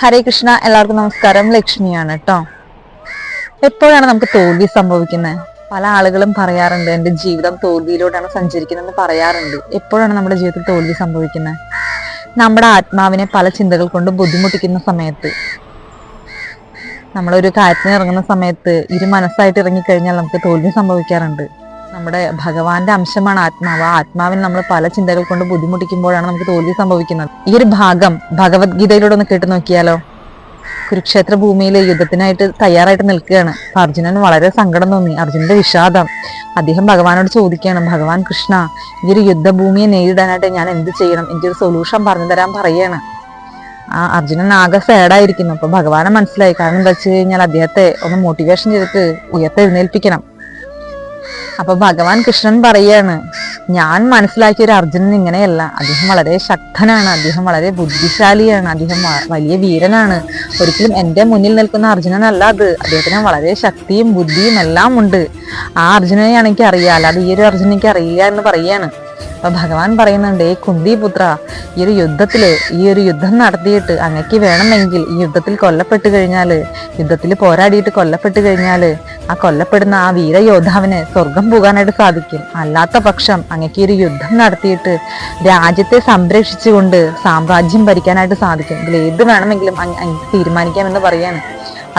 ഹരേ കൃഷ്ണ എല്ലാവർക്കും നമസ്കാരം. ലക്ഷ്മിയാണ് കേട്ടോ എപ്പോഴാണ് നമുക്ക് തോൽവി സംഭവിക്കുന്നത്? പല ആളുകളും പറയാറുണ്ട് എന്റെ ജീവിതം തോൽവിയിലൂടെയാണ് സഞ്ചരിക്കുന്നതെന്ന് പറയാറുണ്ട്. എപ്പോഴാണ് നമ്മുടെ ജീവിതത്തിൽ തോൽവി സംഭവിക്കുന്നത്? നമ്മുടെ ആത്മാവിനെ പല ചിന്തകൾ കൊണ്ട് ബുദ്ധിമുട്ടിക്കുന്ന സമയത്ത് നമ്മളൊരു കാര്യത്തിന് ഇറങ്ങുന്ന സമയത്ത് ഇരു മനസ്സായിട്ട് ഇറങ്ങിക്കഴിഞ്ഞാൽ നമുക്ക് തോൽവി സംഭവിക്കാറുണ്ട്. നമ്മുടെ ഭഗവാന്റെ അംശമാണ് ആത്മാവ്. ആത്മാവിനെ നമ്മൾ പല ചിന്തകൾ കൊണ്ട് ബുദ്ധിമുട്ടിക്കുമ്പോഴാണ് നമുക്ക് തോൽവി സംഭവിക്കുന്നത്. ഈ ഒരു ഭാഗം ഭഗവത്ഗീതയിലൂടെ ഒന്ന് കേട്ടു നോക്കിയാലോ? കുരുക്ഷേത്ര ഭൂമിയിൽ യുദ്ധത്തിനായിട്ട് തയ്യാറായിട്ട് നിൽക്കുകയാണ്. അപ്പൊ അർജുനന് വളരെ സങ്കടം തോന്നി. അർജുനന്റെ വിഷാദം. അദ്ദേഹം ഭഗവാനോട് ചോദിക്കുകയാണ് ഭഗവാൻ കൃഷ്ണ ഈ ഒരു യുദ്ധഭൂമിയെ നേരിടാനായിട്ട് ഞാൻ എന്ത് ചെയ്യണം? എനിക്കൊരു സൊല്യൂഷൻ പറഞ്ഞു തരാൻ പറയാണ്. ആ അർജുനൻ ആകെ സാഡായിരിക്കുന്നു അപ്പൊ ഭഗവാനെ മനസ്സിലായി. കാരണം എന്താ വെച്ച് കഴിഞ്ഞാൽ അദ്ദേഹത്തെ ഒന്ന് മോട്ടിവേഷൻ ചെയ്തിട്ട് ഉയർത്തെഴുന്നേൽപ്പിക്കണം. അപ്പൊ ഭഗവാൻ കൃഷ്ണൻ പറയാണ് ഞാൻ മനസ്സിലാക്കിയ ഒരു അർജുനൻ ഇങ്ങനെയല്ല. അദ്ദേഹം വളരെ ശക്തനാണ്. അദ്ദേഹം വളരെ ബുദ്ധിശാലിയാണ്. അദ്ദേഹം വലിയ വീരനാണ്. ഒരിക്കലും എന്റെ മുന്നിൽ നിൽക്കുന്ന അർജുനനല്ല അത്. അദ്ദേഹത്തിന് വളരെ ശക്തിയും ബുദ്ധിയും എല്ലാം ഉണ്ട്. ആ അർജുനനെയാണ് എനിക്ക് അറിയാം അല്ലാതെ ഈ ഒരു അർജുനൻ അറിയില്ല എന്ന് പറയാണ്. അപ്പൊ ഭഗവാൻ പറയുന്നുണ്ട് ഈ കുന്തി പുത്ര ഈ ഒരു യുദ്ധത്തിൽ ഈ ഒരു യുദ്ധം നടത്തിയിട്ട് അങ്ങക്ക് വേണമെങ്കിൽ ഈ യുദ്ധത്തിൽ കൊല്ലപ്പെട്ട് കഴിഞ്ഞാൽ യുദ്ധത്തിൽ പോരാടിയിട്ട് കൊല്ലപ്പെട്ട് കഴിഞ്ഞാൽ ആ കൊല്ലപ്പെടുന്ന ആ വീരയോദ്ധാവിന് സ്വർഗം പോകാനായിട്ട് സാധിക്കും. അല്ലാത്ത പക്ഷം അങ്ങക്ക് ഈ ഒരു യുദ്ധം നടത്തിയിട്ട് രാജ്യത്തെ സംരക്ഷിച്ചുകൊണ്ട് സാമ്രാജ്യം ഭരിക്കാനായിട്ട് സാധിക്കും. ഇതിൽ ഏത് വേണമെങ്കിലും തീരുമാനിക്കാമെന്ന് പറയാണ്.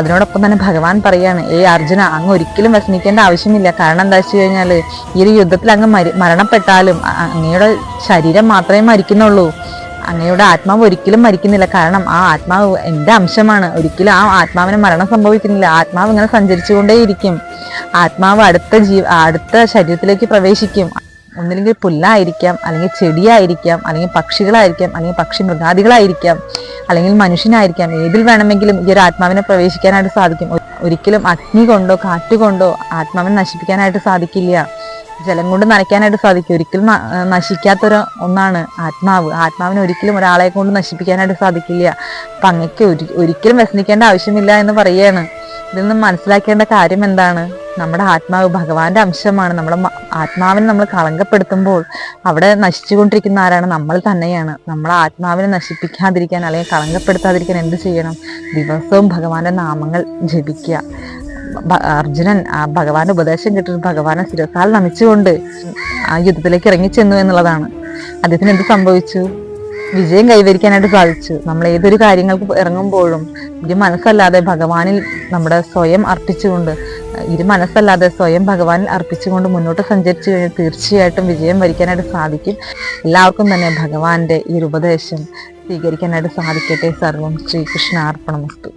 അതിനോടൊപ്പം തന്നെ ഭഗവാൻ പറയാണ് ഏ അർജുന അങ്ങ് ഒരിക്കലും വിഷമിക്കേണ്ട ആവശ്യമില്ല. കാരണം എന്താ വെച്ച് കഴിഞ്ഞാൽ ഈ ഒരു യുദ്ധത്തിൽ അങ്ങ് മരി മരണപ്പെട്ടാലും അങ്ങയുടെ ശരീരം മാത്രമേ മരിക്കുന്നുള്ളൂ. അങ്ങയുടെ ആത്മാവ് ഒരിക്കലും മരിക്കുന്നില്ല. കാരണം ആ ആത്മാവ് എന്റെ അംശമാണ്. ഒരിക്കലും ആ ആത്മാവിന് മരണം സംഭവിക്കുന്നില്ല. ആത്മാവ് ഇങ്ങനെ സഞ്ചരിച്ചുകൊണ്ടേയിരിക്കും. ആത്മാവ് അടുത്ത ജീവ അടുത്ത ശരീരത്തിലേക്ക് പ്രവേശിക്കും. ഒന്നില്ലെങ്കിൽ പുല്ലായിരിക്കാം അല്ലെങ്കിൽ ചെടിയായിരിക്കാം അല്ലെങ്കിൽ പക്ഷികളായിരിക്കാം അല്ലെങ്കിൽ പക്ഷി മൃഗാദികളായിരിക്കാം അല്ലെങ്കിൽ മനുഷ്യനായിരിക്കാം. ഏതിൽ വേണമെങ്കിലും ഈ ഒരു ആത്മാവിനെ പ്രവേശിക്കാനായിട്ട് സാധിക്കും. ഒരിക്കലും അഗ്നി കൊണ്ടോ കാറ്റ് കൊണ്ടോ ആത്മാവിനെ നശിപ്പിക്കാനായിട്ട് സാധിക്കില്ല. ജലം കൊണ്ട് നനയ്ക്കാനായിട്ട് സാധിക്കും. ഒരിക്കലും നശിക്കാത്തൊരു ഒന്നാണ് ആത്മാവ്. ആത്മാവിനെ ഒരിക്കലും ഒരാളെ കൊണ്ട് നശിപ്പിക്കാനായിട്ട് സാധിക്കില്ല. അപ്പൊ അങ്ങക്ക് ഒരിക്കലും വ്യസനിക്കേണ്ട ആവശ്യമില്ല എന്ന് പറയുകയാണ്. ഇതിൽ നിന്ന് മനസ്സിലാക്കേണ്ട കാര്യം എന്താണ്? നമ്മുടെ ആത്മാവ് ഭഗവാന്റെ അംശമാണ്. നമ്മുടെ ആത്മാവിനെ നമ്മൾ കളങ്കപ്പെടുത്തുമ്പോൾ അവിടെ നശിച്ചുകൊണ്ടിരിക്കുന്ന ആരാണ്? നമ്മൾ തന്നെയാണ്. നമ്മളെ ആത്മാവിനെ നശിപ്പിക്കാതിരിക്കാൻ അല്ലെങ്കിൽ കളങ്കപ്പെടുത്താതിരിക്കാൻ എന്ത് ചെയ്യണം? ദിവസവും ഭഗവാന്റെ നാമങ്ങൾ ജപിക്കുക. അർജുനൻ ആ ഭഗവാന്റെ ഉപദേശം കിട്ടിയിട്ട് ഭഗവാനെ ശിരസാൽ നമിച്ചുകൊണ്ട് ആ യുദ്ധത്തിലേക്ക് ഇറങ്ങിച്ചെന്നു എന്നുള്ളതാണ്. അദ്ദേഹത്തിന് എന്ത് സംഭവിച്ചു? വിജയം കൈവരിക്കാനായിട്ട് സാധിച്ചു. നമ്മൾ ഏതൊരു കാര്യങ്ങൾക്ക് ഇറങ്ങുമ്പോഴും ഇരു മനസ്സല്ലാതെ ഭഗവാനിൽ നമ്മുടെ സ്വയം അർപ്പിച്ചുകൊണ്ട് ഇരു മനസ്സല്ലാതെ സ്വയം ഭഗവാനിൽ അർപ്പിച്ചുകൊണ്ട് മുന്നോട്ട് സഞ്ചരിച്ചു കഴിഞ്ഞാൽ തീർച്ചയായിട്ടും വിജയം വരിക്കാനായിട്ട് സാധിക്കും. എല്ലാവർക്കും തന്നെ ഭഗവാന്റെ ഈ ഉപദേശം സ്വീകരിക്കാനായിട്ട് സാധിക്കട്ടെ. സർവം ശ്രീകൃഷ്ണ അർപ്പണമസ്തു